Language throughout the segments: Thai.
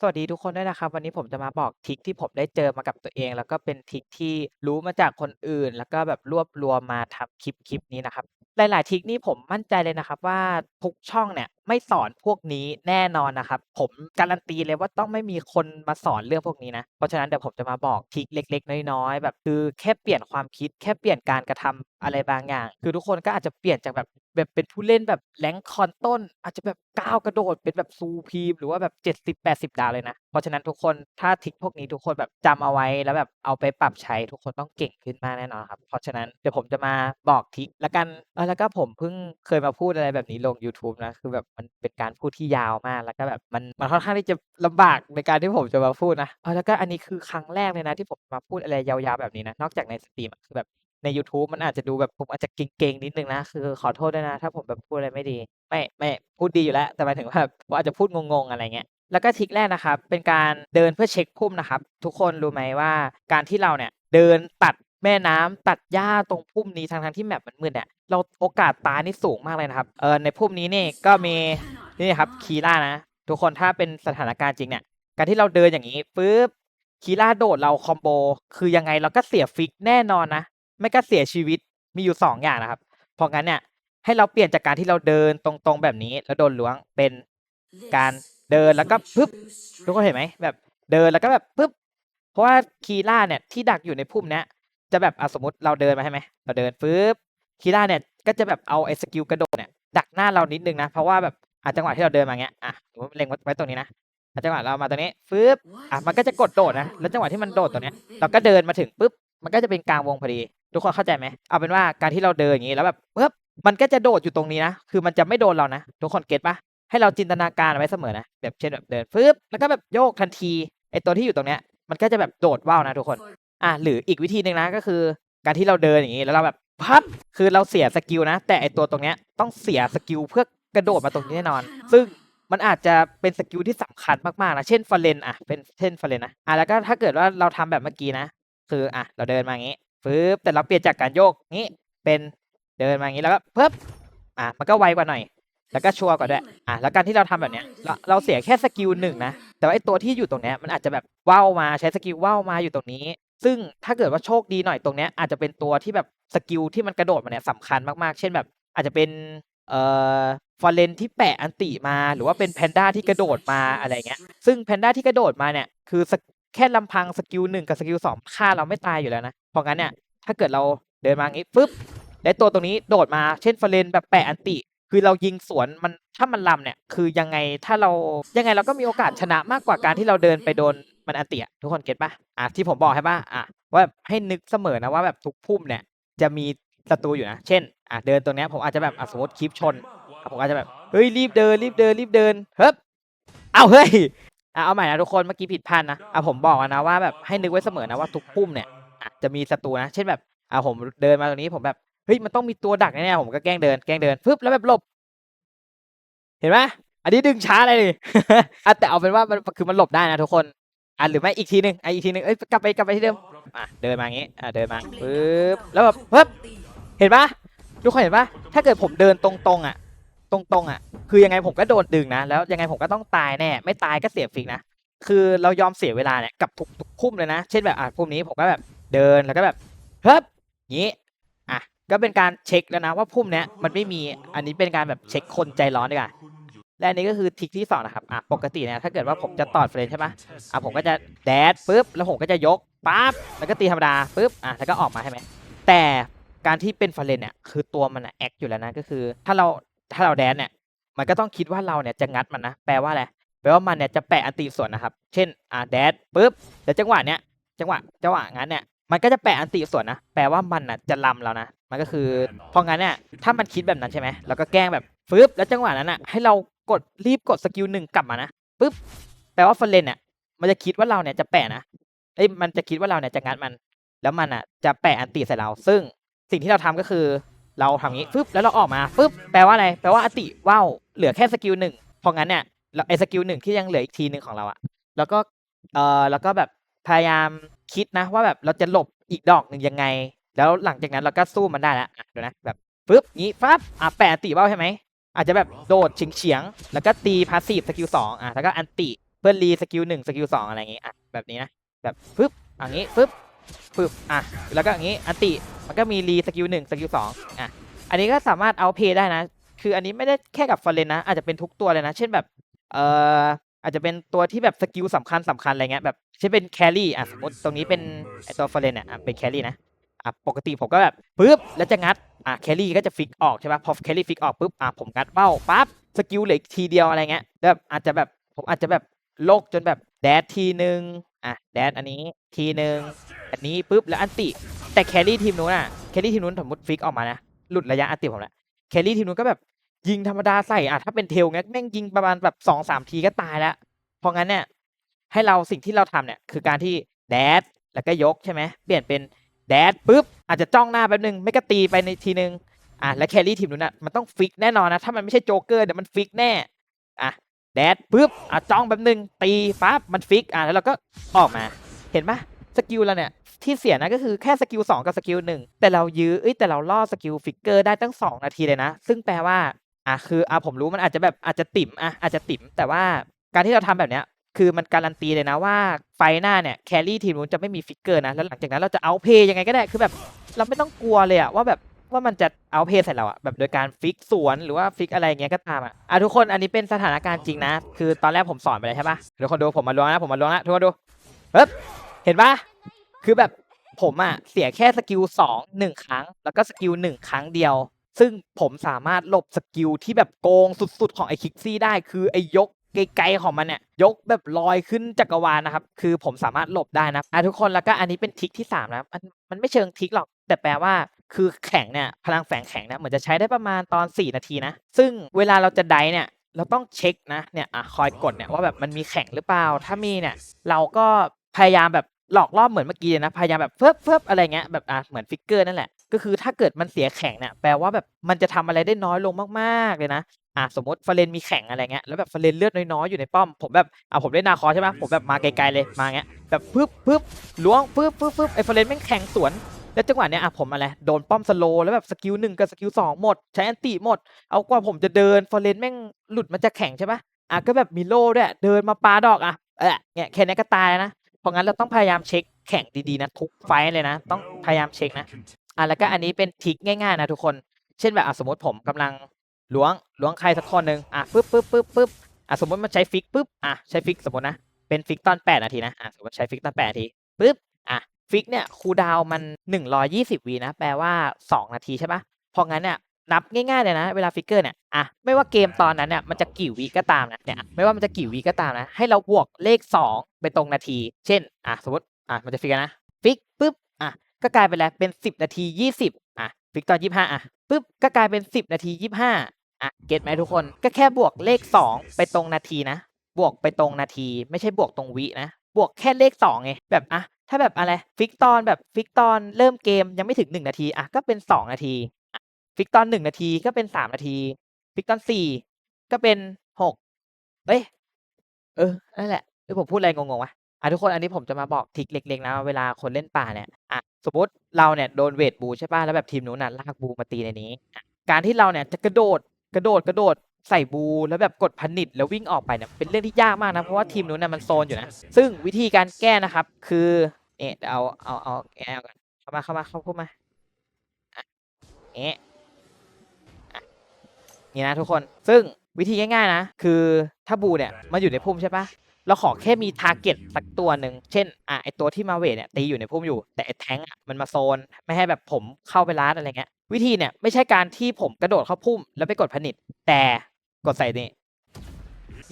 สวัสดีทุกคนด้วยนะครับ วันนี้ผมจะมาบอกทริกที่ผมได้เจอมากับตัวเอง แล้วก็เป็นทริกที่รู้มาจากคนอื่น แล้วก็แบบรวบรวมมาทำคลิปคลิปนี้นะครับ หลาย ๆทริกนี่ผมมั่นใจเลยนะครับว่าทุกช่องเนี่ย ไม่สอนพวกนี้แน่นอนนะครับ ผมการันตีเลยว่าต้องไม่มีคนมาสอนเรื่องพวกนี้นะ เพราะฉะนั้นเดี๋ยวผมจะมาบอกทิกเล็ก ๆ น้อยๆแบบคือแค่เปลี่ยนความคิดแค่เปลี่ยนการกระทำอะไรบางอย่าง คือทุกคนก็อาจจะเปลี่ยนจากแบบแบบเป็นผู้เล่นแบบ rank คอนต้น อาจจะแบบก้าวกระโดดเป็นแบบ Supreme หรือว่าแบบ 70-80 ดาวเลยนะ เพราะฉะนั้นทุกคนถ้าทิกพวกนี้ทุกคนแบบจำเอาไว้แล้วแบบเอาไปปรับใช้ทุกคนต้องเก่งขึ้นมากแน่นอนครับ เพราะฉะนั้นเดี๋ยวผมจะมาบอกทิกแล้วกันเออแล้วก็ผมเพิ่งเคยมาพูดอะไรแบบนี้ลงยูทูบนะคือแบบมันเป็นการพูดที่ยาวมาก แล้วก็แบบมันมันค่อนข้างที่จะลำบากในการที่ผมจะมาพูดนะเออแล้วก็อันนี้คือครั้งแรกเลยนะที่ผมมาพูดอะไรยาวๆแบบนี้นะ นอกจากในสตรีมคือแบบในยูทูบมันอาจจะดูแบบผมอาจจะเกร็งๆนิดนึงนะ คือขอโทษด้วยนะ ถ้าผมแบบพูดอะไรไม่ดี ไม่ไม่พูดดีอยู่แล้ว แต่หมายถึงว่าผมอาจจะพูดงงๆอะไรเงี้ยแล้วก็ทิกแรกนะครับ เป็นการเดินเพื่อเช็กพุ่มนะครับ ทุกคนรู้ไหมว่าการที่เราเนี่ยเดินตัด แม่น้ำตัดหญ้าตรงพุ่มนี้ทั้งๆที่ map มันมืดเนี่ยเราโอกาสตายนี่สูงมากเลยนะครับเออในพุ่มนี้นี่ก็มีนี่ครับ Kira นะ ทุกคนถ้าเป็นสถานการณ์จริงเนี่ยการที่เราเดินอย่างงี้ปุ๊บ Kira โดดเราคอมโบ คือยังไงเราก็เสียฟิกแน่นอนนะไม่ก็เสียชีวิตมีอยู่ 2 อย่างนะครับ เพราะงั้นเนี่ยให้เราเปลี่ยนจากการที่เราเดินตรงๆแบบนี้ แล้วโดนล้วงเป็นการเดินแล้วก็ปึ๊บทุกคนเห็นไหมแบบเดินแล้วก็แบบปึ๊บเพราะว่า Kira เนี่ยที่ดักอยู่ในพุ่มเนี้ย จะแบบอ่าสมมติเราเดินมาใช่ไหมเราเดินปึ๊บ Kira เนี่ยก็จะแบบเอาไอ้สกิลกระโดดเนี่ยดักหน้าเรานิดหนึ่งนะ เพราะว่าแบบอ่าจังหวะที่เราเดินมาอย่างเงี้ยอ่าสมเล็งไว้ตรงนี้นะอ่าจังหวะเรามาตรงนี้ปึ๊บอ่ามันก็จะกดโดดนะแล้วจังหวะที่มันโดดตรงเนี้ยเราก็เดินมาถึงปุ๊บมันก็จะเป็นกลางวงพอดี ทุกคนเข้าใจไหมเอาเป็นว่าการที่เราเดินอย่างงี้แล้วแบบปึ๊บมันก็จะโดดอยู่ตรงนี้นะ คือมันจะไม่โดนเรานะ ทุกคนเก็ตปล่า?ให้เราจินตนาการไว้เสมอนะ แบบเช่นแบบเดินปึ๊บแล้วก็แบบโยกทันที ไอ้ตัวที่อยู่ตรงเนี้ย มันก็จะแบบโดดว่าวนะทุกคน อ่าหรืออีกวิธีหนึ่งนะก็คือ การที่เราเดินอย่างงี้แล้วเราแบบพับคือเราเสียสกิลนะ แต่ไอตัวตรงเนี้ยต้องเสียสกิลเพื่อกระโดดมาตรงนี้แน่นอน ซึ่งมันอาจจะเป็นสกิลที่สำคัญมากๆนะเช่น Fallen อะเป็นเช่น Fallen นะอ่าแล้วก็ถ้าเกิดว่าเราทำแบบเมื่อกี้นะ คืออ่าเราเดินมาอย่างงี้ปึ๊บแต่เราเปลี่ยนจากการโยกงี้เป็นเดินมาอย่างงี้แล้วก็ปึ๊บอ่ามันก็ไวกว่าหน่อย แล้วก็ชัวร์กว่าด้วยอ่าแล้วการที่เราทำแบบเนี้ยเราเราเสียแค่สกิลหนึ่งนะแต่ว่าไอตัวที่อยู่ตรงเนี้ยมันอาจจะแบบว่าวมาใช้สกิลว่าวมาอยู่ตรงนี้ ซึ่งถ้าเกิดว่าโชคดีหน่อยตรงเนี้ยอาจจะเป็นตัวที่แบบสกิลที่มันกระโดดมาเนี่ยสำคัญมากๆ เช่นแบบ อาจจะเป็นเอ่อ Fallen ที่แปะอันติมา หรือว่าเป็น Panda ที่กระโดดมาอะไรเงี้ย ซึ่ง Panda ที่กระโดดมาเนี่ยคือแค่ลำพังสกิล1กับสกิล2ฆ่าเราไม่ตายอยู่แล้วนะ เพราะงั้นเนี่ยถ้าเกิดเราเดินมางี้ปึ๊บแล้วตัวตรงนี้โดดมาเช่น Fallen แบบแปะอันติ คือเรายิงสวนมันถ้ามันลำเนี่ยคือยังไงถ้าเรายังไงเราก็มีโอกาสชนะมากกว่าการที่เราเดินไปโดน มันอันติอะทุกคนเก็ตปล่า?อ่าที่ผมบอกใช่ปล่า?อ่าว่าให้นึกเสมอนะว่าแบบทุกพุ่มเนี่ยจะมีศัตรูอยู่นะ เช่นอ่าเดินตรงเนี้ยผมอาจจะแบบอสมมติคลิปชน ผมอาจจะแบบเฮ้ยรีบเดินรีบเดินรีบเดินเฮึบอ้าเฮ้ยอ่าเอาใหม่นะทุกคนเมื่อกี้ผิดพลาดนะอ่าผมบอกนะว่าแบบให้นึกไว้เสมอนะว่าทุกพุ่มเนี่ยจะมีศัตรูนะ เช่นแบบอ่าผมเดินมาตรงนี้ผมแบบเฮ้ยมันต้องมีตัวดักแน่ๆผมก็แกล้งเดินแกล้งเดินฟึบแล้วแบบหลบ เห็นไหมอันนี้ดึงช้าเลยนี่แต่เอาเป็นว่ามันคือมันหลบได้นะทุกคน อ่าหรือไม่อีกทีหนึ่งอ่าอีกทีหนึ่งเฮ้ยกลับไปกลับไปที่เดิมอ่าเดินมาอย่างงี้อ่าเดินมาปึ๊บแล้วแบบฮึบเห็นเปล่า?ทุกคนเห็นเปล่า?ถ้าเกิดผมเดินตรงๆอะตรงๆอะคือยังไงผมก็โดนดึงนะ แล้วยังไงผมก็ต้องตายแน่ ไม่ตายก็เสียฟิกนะ คือเรายอมเสียเวลาเนี่ยกับทุกทุกพุ่มเลยนะ เช่นแบบอ่าพุ่มนี้ผมก็แบบเดินแล้วก็แบบฮึบงี้อ่าก็เป็นการเช็กแล้วนะว่าพุ่มเนี้ยมันไม่มีอันนี้เป็นการแบบเช็กคนใจร้อนดีกว่า และอันนี้ก็คือทิกที่2นะครับอ่าปกติเนี่ยถ้าเกิดว่าผมจะตอด Flame ใช่เปล่า?อ่าผมก็จะแดชปึ๊บแล้วผมก็จะยกปั๊บแล้วก็ตีธรรมดาปึ๊บอ่าแล้วก็ออกมาใช่ไหมแต่การที่เป็น Fallen เนี่ยคือตัวมันน่ะแอ็กอยู่แล้วนะก็คือ ถ้าเราถ้าเราแดชเนี่ยมันก็ต้องคิดว่าเราเนี่ยจะงัดมันนะแปลว่าอะไรแปลว่ามันเนี่ยจะแปะอันติสวนนะครับ เช่นอ่าแดชปึ๊บแล้วจังหวะเนี้ยจังหวะจังหวะงั้นเนี่ยมันก็จะแปะอันติสวนนะแปลว่ามันน่ะจะลำเรานะมันก็คือเพราะงั้นเนี่ยถ้ามันคิดแบบนั้นใช่ไหมเราก็แกล้งแบบฟึบแล้วจังหวะนั้นน่ะให้เรา กดรีบกดสกิล1กลับมานะปึ๊บแปลว่า Fallen เนี่ยมันจะคิดว่าเราเนี่ยจะแปะนะเอ๊ยมันจะคิดว่าเราเนี่ยจะงัดมัน แล้วมันน่ะจะแปะอันติใส่เรา ซึ่งสิ่งที่เราทำก็คือเราทำงี้ฟึบแล้วเราออกมาฟึบแปลว่าอะไรแปลว่าอันติว่าวเหลือแค่สกิล1เพราะงั้นเนี่ยเราไอ้สกิล1ที่ยังเหลืออีกทีหนึ่งของเราอะแล้วก็เออแล้วก็แบบพยายามคิดนะว่าแบบเราจะหลบอีกดอกหนึ่งยังไง แล้วหลังจากนั้นเราก็สู้มันได้แล้วอ่าเดี๋ยวนะแบบฟึบงี้ฟับอ่าแปะอติว่าวใช่ไหม อาจจะแบบโดดเฉียงๆแล้วก็ตีพาสซีฟสกิล2อ่าแล้วก็อันติเพื่อรีสกิลหนึ่งสกิลสองอะไรอย่างงี้อะแบบนี้นะแบบปึ๊บอย่างงี้ปึ๊บปึ๊บอะแล้วก็อย่างงี้อันติมันก็มีรีสกิลหนึ่งสกิลสองอะอันนี้ก็สามารถเอาเพย์ได้นะ คืออันนี้ไม่ได้แค่กับฟอร์เรนนะ อาจจะเป็นทุกตัวเลยนะ เช่นแบบเอ่ออาจจะเป็นตัวที่แบบสกิลสำคัญสำคัญอะไรเงี้ยแบบเช่นเป็นแครี่อะสมมติตรงนี้เป็นไอตัวฟอร์เรนเนี่ยอะเป็นแครี่นะ อะปกติผมก็แบบปึ๊บแล้วจะงัดอะแครี่ก็จะฟิกออกใช่ปะพอแครี่ฟิกออกปุ๊บอะผมงัดเบ้าปั๊บสกิลเหลือทีเดียวอะไรเงี้ยแบบอาจจะแบบผมอาจจะแบบโลกจนแบบแดดทีหนึ่งอะแดดอันนี้ทีหนึ่งอันนี้ปุ๊บแล้วอันติ แต่แครี่ทีมนู้นอะแครี่ทีมนู้นสมมติฟิกออกมานะหลุดระยะอันติผมละแครี่ทีมนู้นก็แบบยิงธรรมดาใส่อะถ้าเป็นเทลเงี้ยแม่งยิงประมาณแบบสองสามทีก็ตายแล้วเพราะงั้นเนี่ยให้เราสิ่งที่เราทำเนี่ยคือการที่แดดแล้วก็ยกใช่ไหมเปลี่ยนเป็น แดดปุ๊บอาจจะจ้องหน้าแป๊บนึงไม่ก็ตีไปในทีนึงอะแล้วแครี่ทีมนู้นอะมันต้องฟิกแน่นอนนะถ้ามันไม่ใช่โจ๊กเกอร์เดี๋ยวมันฟิกแน่อะแดดปุ๊บอะจ้องแป๊บนึงตีปั๊บมันฟิกอะแล้วเราก็ออกมาเห็นปะสกิลเราเนี่ยที่เสียนะก็คือแค่สกิลสองกับสกิลหนึ่งแต่เรายื้อเอ้ยแต่เราล่อสกิลฟิกเกอร์ได้ตั้งสองนาทีเลยนะ ซึ่งแปลว่าอะคืออะผมรู้มันอาจจะแบบอาจจะติ่มอะอาจจะติ่มแต่ว่าการที่เราทำแบบเนี้ย คือมันการันตีเลยนะว่าไฟหน้าเนี่ยแครี่ทีมนู้นจะไม่มีฟิกเกอร์นะแล้วหลังจากนั้นเราจะเอาเพย์ยังไงก็ได้คือแบบเราไม่ต้องกลัวเลยอะว่าแบบว่ามันจะเอาเพย์ใส่เราอะแบบโดยการฟิกสวนหรือว่าฟิกอะไรเงี้ยก็ตามอะอะทุกคนอันนี้เป็นสถานการณ์จริงนะ คือตอนแรกผมสอนไปเลยใช่ปะทุกคนดูผมมาล้วงนะผมมาล้วงนะทุกคนดูปึ๊บเห็นปะคือแบบผมอะเสียแค่สกิลสองหนึ่งครั้ง แล้วก็สกิลหนึ่งครั้งเดียว ซึ่งผมสามารถหลบสกิลที่แบบโกงสุดๆของไอ้คิกซี่ได้คือไอ้ยก ไกลๆของมันเนี่ยยกแบบลอยขึ้นจักรวาลนะครับ คือผมสามารถหลบได้นะอะทุกคนแล้วก็อันนี้เป็นทิกที่3นะมันมันไม่เชิงทิกหรอก แต่แปลว่าคือแข็งเนี่ยพลังแฝงแข็งเนี่ยเหมือนจะใช้ได้ประมาณตอน 4 นาทีนะ ซึ่งเวลาเราจะไดเนี่ยเราต้องเช็คนะเนี่ยอะคอยกดเนี่ยว่าแบบมันมีแข็งหรือเปล่า ถ้ามีเนี่ยเราก็พยายามแบบหลอกล่อเหมือนเมื่อกี้นะพยายามแบบเฟิบเฟิบอะไรเงี้ยแบบอะเหมือนฟิกเกอร์นั่นแหละ ก็คือถ้าเกิดมันเสียแข็งเนี่ยแปลว่าแบบมันจะทำอะไรได้น้อยลงมากๆเลยนะอะสมมติฟาเรนมีแข่งอะไรเงี้ยแล้วแบบฟาเรนเลือดน้อยๆอยู่ในป้อมผมแบบอะผมเล่นนาคอใช่ไหมผมแบบมาไกลๆเลยมาเงี้ยแบบปึ๊บปึ๊บล้วงปึ๊บปึ๊บปึ๊บไอ้ฟาเรนแม่งแข่งสวนแล้วจังหวะเนี้ยอะผมอะไรโดนป้อมสโลแล้วแบบสกิลหนึ่งกับสกิลสองหมด ใช้อันติหมด เอากว่าผมจะเดินฟาเรนแม่งหลุดมันจะแข่งใช่ปะอะก็แบบมีโล่ด้วยเดินมาปาดอกอะเออเนี่ยแค่นี้ก็ตายนะเพราะงั้นเราต้องพยายามเช็คแข่งดีๆนะทุกไฟเลยนะ ต้องพยายามเช็คนะ อะแล้วก็อันนี้เป็นทริกง่ายๆนะทุกคน เช่นแบบอะสมมติผมกำลังล้วงล้วงใครสักคนหนึ่งอะปึ๊บปึ๊บปึ๊บปึ๊บอะสมมติมันใช้ฟิกปุ๊บอะใช้ฟิกสมมตินะเป็นฟิกตอน 8 นาทีนะอะสมมติใช้ฟิกตอน 8 นาทีปึ๊บอะฟิกเนี่ยคูดาวน์มัน 120วีนะแปลว่า 2 นาทีใช่ปะเพราะงั้นเนี่ยนับง่ายๆเลยนะ เวลาฟิกเกอร์เนี่ยอะไม่ว่าเกมตอนนั้นเนี่ยมันจะกี่วีก็ตามนะเนี่ยไม่ว่ามันจะกี่วีก็ตามนะ ให้เราบวกเลข 2 ไปตรงนาที เช่นอะสมมติอะมันจะฟิกนะฟิกปุ๊บอะ ก็กลายเป็นแล้วเป็น10นาที20อะฟิกตอน25อะปุ๊บก็กลายเป็น10นาที25อะเก็ตไหมทุกคนก็แค่บวกเลข2ไปตรงนาทีนะ บวกไปตรงนาที ไม่ใช่บวกตรงวินะ บวกแค่เลข2ไงแบบอะถ้าแบบอะไรฟิกตอนแบบฟิกตอนเริ่มเกมยังไม่ถึง1นาทีอะก็เป็น2นาทีฟิกตอน1นาทีก็เป็น3นาทีฟิกตอน4ก็เป็น6เอ้ยเออนั่นแหละเอ้ผมพูดอะไรงงๆวะอะทุกคนอันนี้ผมจะมาบอกทิกเล็กๆนะเวลาคนเล่นป่าเนี่ยอะ สมมติเราเนี่ยโดนเวทบูใช่ป่ะแล้วแบบทีมนู้นน่ะลากบูมาตีในนี้ การที่เราเนี่ยจะกระโดดกระโดดกระโดดใส่บูแล้วแบบกดพันิดแล้ววิ่งออกไปเนี่ยเป็นเรื่องที่ยากมากนะ เพราะว่าทีมนู้นน่ะมันโซนอยู่นะ ซึ่งวิธีการแก้นะครับ คือเนี่ยเดี๋ยวเอาเอาเอาก้ก่อนเข้ามาเข้ามาเข้าพูดมาเอ๊ะอะนี่นะทุกคนซึ่งวิธีง่ายๆนะ คือถ้าบูเนี่ยมาอยู่ในพุ่มใช่ป่ะ เราขอแค่มีทาร์เก็ตสักตัวหนึ่ง เช่น อะไอตัวที่มาเวทเนี่ยตีอยู่ในพุ่มอยู่ แต่ไอแทงอะมันมาโซน ไม่ให้แบบผมเข้าไปลัดอะไรเงี้ย วิธีเนี่ยไม่ใช่การที่ผมกระโดดเข้าพุ่มแล้วไปกดผนิตแต่กดใส่นี่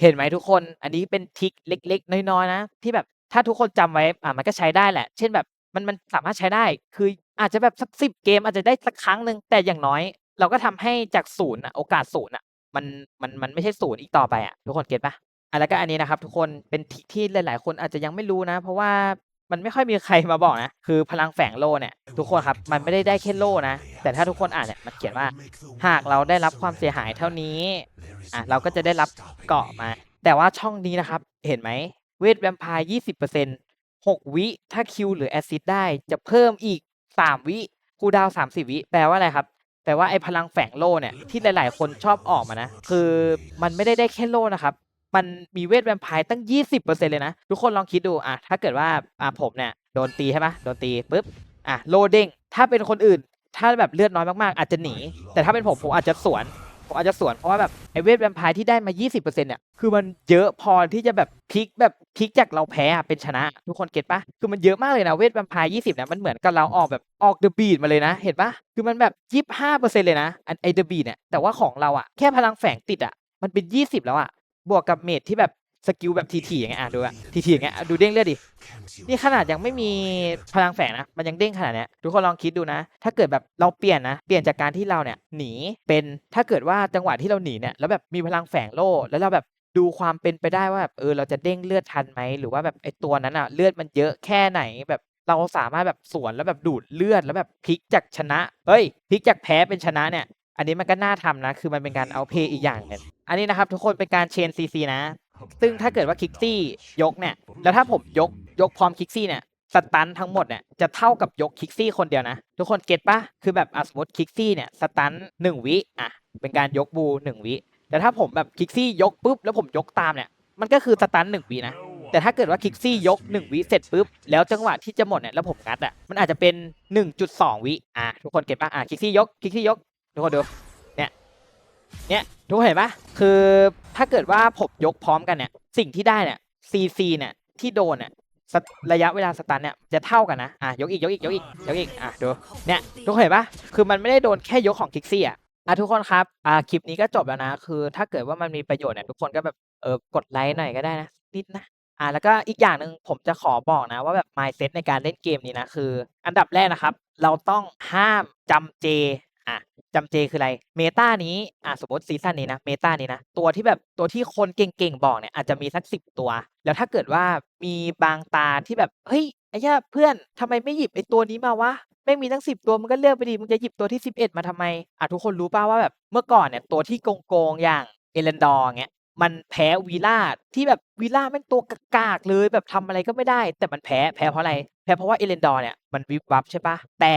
เห็นไหมทุกคน อันนี้เป็นทริคเล็ก ๆ น้อยๆนะ ที่แบบถ้าทุกคนจำไว้ อะมันก็ใช้ได้แหละ เช่นแบบมันมันสามารถใช้ได้ คืออาจจะแบบสักสิบเกมอาจจะได้สักครั้งหนึ่งแต่อย่างน้อย เราก็ทำให้จากศูนย์อะโอกาสศูนย์อะมันมันมันไม่ใช่ศูนย์อีกต่อไปอะทุกคนเก็ตปะ อะแล้วก็อันนี้นะครับทุกคนเป็นทริคที่หลาย ๆ คนอาจจะยังไม่รู้นะ เพราะว่ามันไม่ค่อยมีใครมาบอกนะ คือพลังแฝงโล่เนี่ย ทุกคนครับมันไม่ได้ได้แค่โล่นะ แต่ถ้าทุกคนอ่านเนี่ยมันเขียนว่า หากเราได้รับความเสียหายเท่านี้อะเราก็จะได้รับเกาะมา แต่ว่าช่องนี้นะครับ เห็นไหมเวทแวมไพร์ยี่สิบเปอร์เซ็นต์หกวิถ้าคิวหรือแอซิดได้จะเพิ่มอีกสามวิคูดาวสามสิบวิแปลว่าอะไรครับแปลว่าไอ้พลังแฝงโล่เนี่ยที่หลาย ๆ คนชอบออกมานะ คือมันไม่ได้ได้แค่โล่นะครับ มันมีเวทแวมไพร์ตั้ง 20%เลยนะ ทุกคนลองคิดดูอะถ้าเกิดว่าอะผมเนี่ยโดนตีใช่ปะโดนตีปุ๊บอะโลเด้งถ้าเป็นคนอื่น ถ้าแบบเลือดน้อยมากๆ อาจจะหนี แต่ถ้าเป็นผมผมอาจจะสวนผมอาจจะสวนเพราะว่าแบบไอเวทแวมไพร์ที่ได้มา 20%เนี่ยคือมันเยอะพอที่จะแบบพลิกแบบพลิกจากเราแพ้เป็นชนะ ทุกคนเก็ตปะคือมันเยอะมากเลยนะเวทแวมไพร์20เนี่ยมันเหมือนกับเราออกแบบออกเดอะบีดมาเลยนะ เห็นปะคือมันแบบ 25%เลยนะอันไอเดอะบีดเนี่ยแต่ว่าของเราอะแค่พลังแฝงติดอะมันเป็น 20 แล้วอะ บวกกับเมจที่แบบสกิลแบบทีๆอย่างเงี้ยอะดูอะทีๆอย่างเงี้ยดูเด้งเลือดดิ นี่ขนาดยังไม่มีพลังแฝงนะ มันยังเด้งขนาดเนี้ยทุกคนลองคิดดูนะ ถ้าเกิดแบบเราเปลี่ยนนะ เปลี่ยนจากการที่เราเนี่ยหนีเป็นถ้าเกิดว่าจังหวะที่เราหนีเนี่ยแล้วแบบมีพลังแฝงโล่แล้วเราแบบดูความเป็นไปได้ว่าแบบเออเราจะเด้งเลือดทันไหมหรือว่าแบบไอตัวนั้นอะเลือดมันเยอะแค่ไหนแบบเราสามารถแบบสวนแล้วแบบดูดเลือดแล้วแบบพลิกจากชนะ เฮ้ยพลิกจากแพ้เป็นชนะเนี่ย อันนี้มันก็น่าทำนะ คือมันเป็นการเอาเพย์อีกอย่างหนึงอันนี้นะครับ ทุกคนเป็นการเชนซีซีนะ ซึ่งถ้าเกิดว่าคิกซี่ยกเนี่ย แล้วถ้าผมยกยกพร้อมคิกซี่เนี่ยสตันทั้งหมดเนี่ยจะเท่ากับยกคิกซี่คนเดียวนะ ทุกคนเก็ตปะคือแบบสมมติคิกซี่เนี่ยสตันหนึ่งวิอะเป็นการยกบูหนึ่งวิแต่ถ้าผมแบบคิกซี่ยกปุ๊บแล้วผมยกตามเนี่ยมันก็คือสตันหนึ่งวินะแต่ถ้าเกิดว่าคิกซี่ยกหนึ่งวิเสร็จปุ๊บ แล้วจังหวะที่จะหมดเนี่ยแล้วผมงัดอะมันอาจจะเป็นหนึ่งจุดสองวิอะทุกคนเก็ตปะอะคิกซี่ยกคิกซี่ยก ทุกคนดู เนี่ย เนี่ย ทุกคนเห็นปะคือถ้าเกิดว่าผมยกพร้อมกันเนี่ย สิ่งที่ได้เนี่ยซีซีเนี่ย ที่โดนเนี่ยระยะเวลาสตันเนี่ยจะเท่ากันนะ อะยกอีกยกอีกยกอีกยกอีก อะดู เนี่ย ทุกคนเห็นปะคือมันไม่ได้โดนแค่ยกของคิกซี่อะอะทุกคนครับ อะคลิปนี้ก็จบแล้วนะ คือถ้าเกิดว่ามันมีประโยชน์เนี่ยทุกคนก็แบบ เออกดไลค์หน่อยก็ได้นะ นิดนะ อ่าแล้วก็อีกอย่างหนึ่งผมจะขอบอกนะ ว่าแบบ mindset ในการเล่นเกมนี้นะ คือ อันดับแรกนะครับ เราต้องห้ามจำเจ อะจำเจคืออะไรเมตานี้อะสมมติซีซั่นนี้นะเมตานี้นะตัวที่แบบตัวที่คนเก่งๆบอกเนี่ยอาจจะมีสักสิบตัว แล้วถ้าเกิดว่ามีบางตาที่แบบเฮ้ยไอ้เหี้ยเพื่อนทำไมไม่หยิบไอ้ตัวนี้มาวะแม่มีตั้งสิบตัวมึงก็เลือกไปดิมึงจะหยิบตัวที่สิบเอ็ดมาทำไมอะทุกคนรู้ป่าว่าแบบเมื่อก่อนเนี่ยตัวที่โกงๆอย่างเอเลนดอร์เงี้ยมันแพ้วีล่าที่แบบวีล่าแม่งตัวกากๆเลยแบบทำอะไรก็ไม่ได้ แต่มันแพ้แพ้เพราะอะไรแพ้เพราะว่าเอเลนดอร์เนี่ยมันวิบวับใช่ปะแต่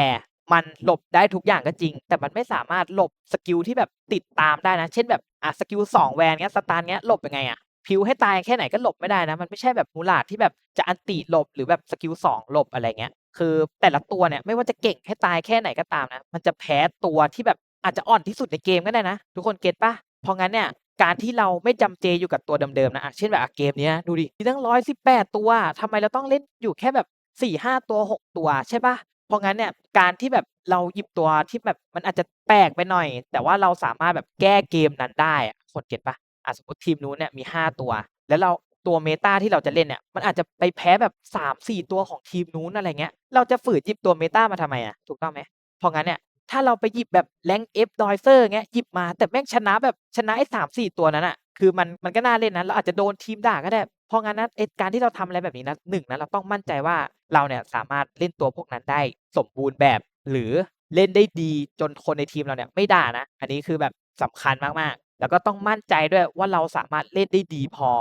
มันหลบได้ทุกอย่างก็จริง แต่มันไม่สามารถหลบสกิลที่แบบติดตามได้นะ เช่นแบบอะสกิลสองแวนเงี้ยสตาร์เงี้ยหลบยังไงอะพิวให้ตายแค่ไหนก็หลบไม่ได้นะ มันไม่ใช่แบบมูลาดที่แบบจะอันติหลบหรือแบบสกิลสองหลบอะไรเงี้ย คือแต่ละตัวเนี่ยไม่ว่าจะเก่งให้ตายแค่ไหนก็ตามนะ มันจะแพ้ตัวที่แบบอาจจะอ่อนที่สุดในเกมก็ได้นะ ทุกคนเก็ตปะเพราะงั้นเนี่ยการที่เราไม่จำเจอยู่กับตัวเดิมๆนะอะเช่นแบบอะเกมเนี้ยดูดิมีตั้งร้อยสิบแปดตัวทำไมเราต้องเล่นอยู่แค่แบบสี่ห้าตัวหกตัวใช่ปะ เพราะงั้นเนี่ย การที่แบบเราหยิบตัวที่แบบมันอาจจะแปลกไปหน่อย แต่ว่าเราสามารถแบบแก้เกมนั้นได้อะคนเก็ตปะอะสมมติทีมนู้นเนี่ยมีห้าตัว แล้วเราตัวเมตาที่เราจะเล่นเนี่ย มันอาจจะไปแพ้แบบสามสี่ตัวของทีมนู้นอะไรเงี้ย เราจะฝืนหยิบตัวเมตามาทำไมอะถูกต้องไหมเพราะงั้นเนี่ยถ้าเราไปหยิบแบบแรงเอฟดอยเซอร์เงี้ยหยิบมาแต่แม่งชนะแบบชนะไอ้สามสี่ตัวนั้นอะ คือมัน มันก็น่าเล่นนะ เราอาจจะโดนทีมด่าก็ได้ เพราะงั้นนะ ไอ้การที่เราทำอะไรแบบนี้นะหนึ่งนะ เราต้องมั่นใจว่า เราเนี่ยสามารถเล่นตัวพวกนั้นได้สมบูรณ์แบบ หรือเล่นได้ดีจนคนในทีมเราเนี่ยไม่ด่านะ อันนี้คือแบบสำคัญมาก ๆ แล้วก็ต้องมั่นใจด้วยว่า เราสามารถเล่นได้ดีพอ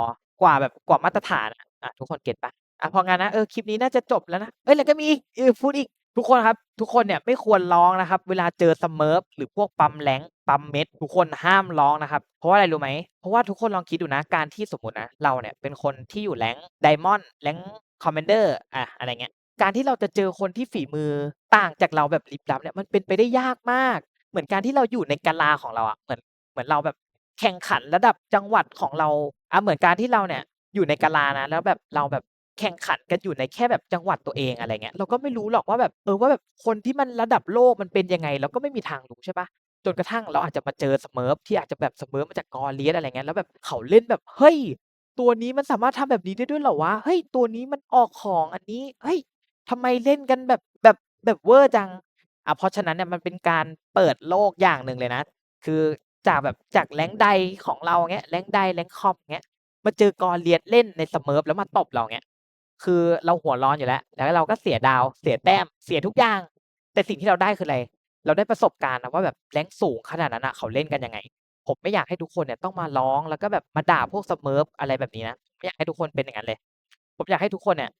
กว่าแบบ กว่ามาตรฐานอะอะทุกคนเก็ตปะอะพองั้นนะ เออ คลิปนี้น่าจะจบแล้วนะเอ้ย แล้วก็มีอีกเออพูดอีก ทุกคนครับ ทุกคนเนี่ยไม่ควรร้องนะครับ เวลาเจอสมิร์ฟหรือพวกปั๊มแรง ปั๊มเม็ดทุกคนห้ามร้องนะครับ เพราะว่าอะไรรู้ไหม เพราะว่าทุกคนลองคิดดูนะ การที่สมมตินะ เราเนี่ยเป็นคนที่อยู่แรงไดมอนด์แรงคอมเมนเดอร์อะอะไรเงี้ย การที่เราจะเจอคนที่ฝีมือต่างจากเราแบบลิบลับเนี่ยมันเป็นไปได้ยากมาก เหมือนการที่เราอยู่ในกาลาของเราอะเหมือนเหมือนเราแบบแข่งขันระดับจังหวัดของเราอะเหมือนการที่เราเนี่ยอยู่ในกาลานะแล้วแบบเราแบบแข่งขันกันอยู่ในแค่แบบจังหวัดตัวเองอะไรเงี้ยเราก็ไม่รู้หรอกว่าแบบเออว่าแบบคนที่มันระดับโลกมันเป็นยังไง เราก็ไม่มีทางรู้ใช่ปะ จนกระทั่งเราอาจจะมาเจอสเมิร์ฟที่อาจจะแบบสเมิร์ฟมาจากกอเลียสอะไรเงี้ยแล้วแบบเขาเล่นแบบเฮ้ย ตัวนี้มันสามารถทำแบบนี้ได้ด้วยเหรอวะเฮ้ยตัวนี้มันออกของอันนี้เฮ้ยทำไมเล่นกันแบบแบบแบบเวอร์จังอะเพราะฉะนั้นเนี่ยมันเป็นการเปิดโลกอย่างหนึ่งเลยนะ คือจากแบบจากแรงใดของเราเงี้ยแรงใดแรงค์คอมเงี้ยมาเจอกอเลียสเล่นในสเมิร์ฟแล้วมาตบเราเงี้ยคือเราหัวร้อนอยู่แล้ว แล้วเราก็เสียดาว เสียแต้ม เสียทุกอย่าง แต่สิ่งที่เราได้คืออะไร เราได้ประสบการณ์นะว่าแบบแรงค์สูงขนาดนั้นอะเขาเล่นกันยังไง ผมไม่อยากให้ทุกคนเนี่ยต้องมาร้อง แล้วก็แบบมาด่าพวกสเมิร์ฟอะไรแบบนี้นะไม่อยากให้ทุกคนเป็นอย่างนั้นเลย ผมอยากให้ทุกคนเนี่ย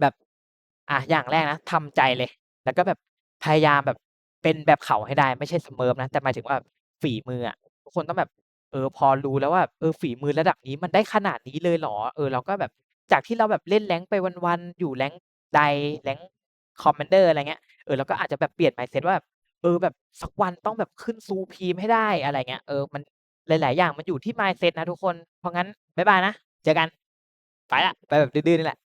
แบบอะอย่างแรกนะทำใจเลย แล้วก็แบบพยายามแบบเป็นแบบเขาให้ได้ไม่ใช่สเมิร์ฟนะแต่หมายถึงว่าฝีมืออะทุกคนต้องแบบ เออพอรู้แล้วว่าเออฝีมือระดับนี้มันได้ขนาดนี้เลยเหรอ เออเราก็แบบจากที่เราแบบเล่น rank ไปวันๆอยู่ rank ใด rank คอมมานเดอร์อะไรเงี้ยเออเราก็อาจจะแบบเปลี่ยนไมเซ็ตว่าแบบเออแบบสักวันต้องแบบขึ้นซูพีมให้ได้อะไรเงี้ยเออมันหลาย ๆ อย่างมันอยู่ที่ไมเซ็ตนะทุกคน เพราะงั้น บ๊ายบายนะ เจอกัน ไปละ ไปแบบดื้อๆนี่แหละ